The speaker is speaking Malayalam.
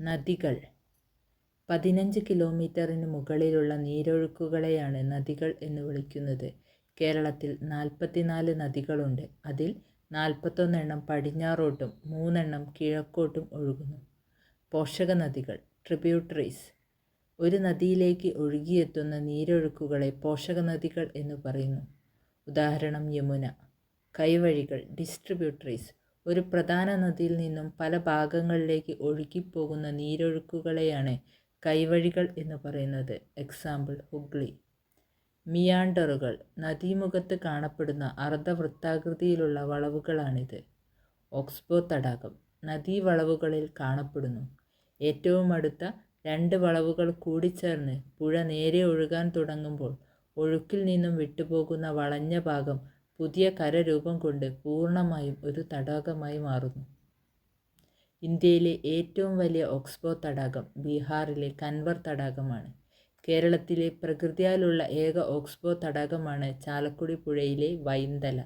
നദികൾ. പതിനഞ്ച് കിലോമീറ്ററിന് മുകളിലുള്ള നീരൊഴുക്കുകളെയാണ് നദികൾ എന്ന് വിളിക്കുന്നത്. കേരളത്തിൽ നാൽപ്പത്തിനാല് നദികളുണ്ട്. അതിൽ നാൽപ്പത്തൊന്നെണ്ണം പടിഞ്ഞാറോട്ടും മൂന്നെണ്ണം കിഴക്കോട്ടും ഒഴുകുന്നു. പോഷക നദികൾ ട്രിബ്യൂട്ടറീസ്. ഒരു നദിയിലേക്ക് ഒഴുകിയെത്തുന്ന നീരൊഴുക്കുകളെ പോഷക നദികൾ എന്ന് പറയുന്നു. ഉദാഹരണം യമുന. കൈവഴികൾ ഡിസ്ട്രിബ്യൂട്ടറീസ്. ഒരു പ്രധാന നദിയിൽ നിന്നും പല ഭാഗങ്ങളിലേക്ക് ഒഴുകിപ്പോകുന്ന നീരൊഴുക്കുകളെയാണ് കൈവഴികൾ എന്ന് പറയുന്നത്. എക്സാമ്പിൾ ഹുഗ്ലി മിയാണ്ടറുകൾ നദീമുഖത്ത് കാണപ്പെടുന്ന അർദ്ധവൃത്താകൃതിയിലുള്ള വളവുകളാണിത്. ഓക്സ്ബോ തടാകം നദീവളവുകളിൽ കാണപ്പെടുന്നു. ഏറ്റവും അടുത്ത രണ്ട് വളവുകൾ കൂടിച്ചേർന്ന് പുഴ നേരെ ഒഴുകാൻ തുടങ്ങുമ്പോൾ ഒഴുക്കിൽ നിന്നും വിട്ടുപോകുന്ന വളഞ്ഞ ഭാഗം പുതിയ കരരൂപം കൊണ്ട് പൂർണമായും ഒരു തടാകമായി മാറുന്നു. ഇന്ത്യയിലെ ഏറ്റവും വലിയ ഓക്സ്ബോ തടാകം ബീഹാറിലെ കൻവർ തടാകമാണ്. കേരളത്തിലെ പ്രകൃതിയാലുള്ള ഏക ഓക്സ്ബോ തടാകമാണ് ചാലക്കുടി പുഴയിലെ വൈന്തല.